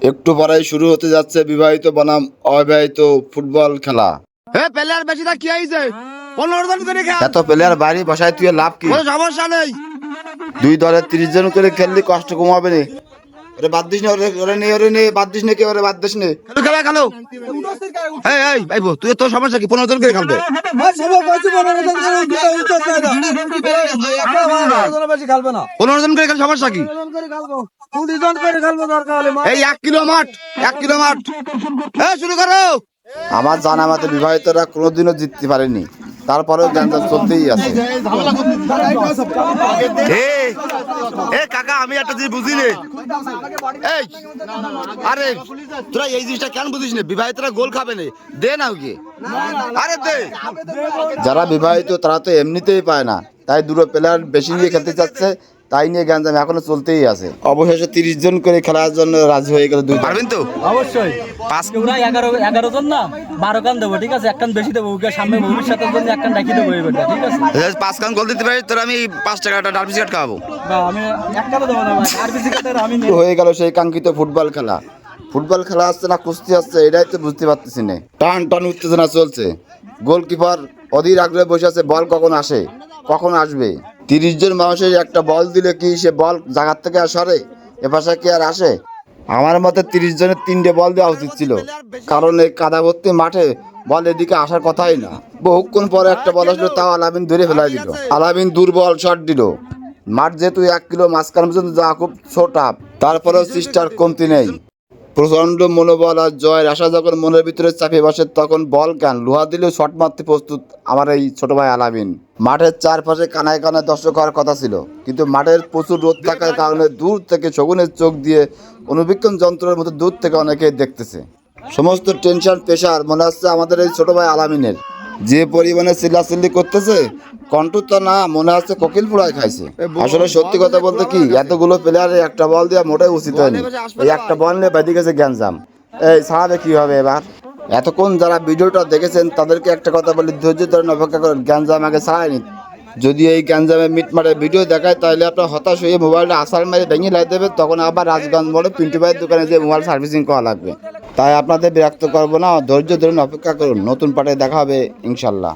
একটু পরেই শুরু হতে যাচ্ছে বিবাহিত বনাম অবিবাহিত ফুটবল খেলা। হে প্লেয়ার বেশি কি আইছে পনেরো জন করে খেল এত প্লেয়ার বাড়ি বসায় তুই লাভ কি? সমস্যা নেই। দুই দলের তিরিশ জন করে খেললে কষ্ট কমাবে নে ওরে বাদ দিস না ওরে ওরে নে ওরে নে বাদ দিস না কে ওরে বাদ দিস নে। খেলো খেলা খেলো। এই এই তুই তোর সমস্যা কি? পনেরো জন করে খেলবে। পনেরো জন করে খেলে সমস্যা কি? এই এক কিলো মাঠ এক কিলো মাঠ। শুরু করো। আমার জানা মতে বিবাহিতরা কোনোদিনও জিততে পারেনি। তারপরেও যানজট চলতেই আছে। এ কাকা আমি একটা জিনিস বুঝি নে এই আরে তোরা এই জিনিসটা কেন বুঝিস না? বিবাহিতরা গোল খাবে না। দে না গিয়ে আরে দে। যারা বিবাহিত তারা তো এমনিতেই পায় না। তাই দুটো প্লেয়ার বেশি নিয়ে খেলতে চাচ্ছে। তাই নিয়ে গ্যাঞ্জাম এখনও চলতেই আছে। অবশেষে তিরিশ জন করে খেলার জন্য রাজি হয়ে গেল দুই। পারবেন তো? অবশ্যই। পাঁচ ওরা এগারো এগারো জন না বারো কান দেবো ঠিক আছে? এক কান বেশি দেবো ওকে সামনে ভবিষ্যতের জন্য এক কান ডাকি দেবো এবারটা ঠিক আছে? পাঁচ কান গোল দিতে পারি তোর আমি পাঁচ টাকা একটা ডাল বিস্কিট খাওয়াবো। আমি এক কানও দেবো না আমি হয়ে গেল সেই কাঙ্ক্ষিত ফুটবল খেলা। ফুটবল খেলা আসছে না কুস্তি আসছে এটাই তো বুঝতে পারতেছি না। টান টান উত্তেজনা চলছে। গোলকিপার অধীর আগ্রহে বসে আছে বল কখন আসে কখন আসবে? তিরিশ জন মানুষের একটা বল দিলে কি সে বল জায়গার থেকে আর সরে? এপাশে কি আর আসে? আমার মতে তিরিশ জনের তিনটে বল দেওয়া উচিত ছিল। কারণ এই কাদা ভর্তি মাঠে বল এদিকে আসার কথাই না। বহুক্ষণ পরে একটা বল আসলো, তাও আলামিন ধরে ফেলাই দিল। আলামিন দুর্বল শট দিল। মাঠ যেহেতু এক কিলো মাঝখান পর্যন্ত যাওয়া খুব ছোট তারপরেও চেষ্টার কমতি নেই। প্রচণ্ড মনোবল আর জয়ের আশা যখন মনের ভিতরে চাপিয়ে বসে, তখন বল গান। লোহা দিলেও শট মারতে প্রস্তুত আমার এই ছোট ভাই আলামিন। মাঠের চারপাশে কানায় কানায় দর্শক হওয়ার কথা ছিল, কিন্তু মাঠের প্রচুর রোদ থাকার কারণে দূর থেকে শগুনের চোখ দিয়ে অনুবীক্ষণ যন্ত্রের মতো দূর থেকে অনেকেই দেখতেছে। সমস্ত টেনশন, প্রেশার মনে হচ্ছে আমাদের এই ছোট ভাই আলামিনের। যে পরিমাণে চিল্লাচিল্লি করতেছে কণ্ঠ তো না মনে হচ্ছে কোকিল পুড়ায় খাইছে আসলে সত্যি কথা বলতে কি এতগুলো প্লেয়ারে একটা বল দেওয়া মোটেই উচিত হয়নি এই একটা বল নিয়ে বেঁধে গেছে গ্যাঞ্জাম এই ছাড়াবে কি হবে এবার এতক্ষণ যারা ভিডিওটা দেখেছেন তাদেরকে একটা কথা বলি ধৈর্য ধরেন অপেক্ষা করেন গ্যাঞ্জাম আগে ছাড়ায়নি যদি এই গ্যাঞ্জামে মিট মারে ভিডিও দেখায় তাহলে আপনার হতাশ হয়ে মোবাইলটা আসার মেরে ভেঙে লাই দেবে তখন আবার রাজগঞ্জ মোড়ে পিন্টু ভাইয়ের দোকানে যে মোবাইল সার্ভিসিং করা লাগবে তাই আপনাদের বিরক্ত করব না ধৈর্য ধরুন অপেক্ষা করুন নতুন পাটে দেখা হবে ইনশাল্লাহ।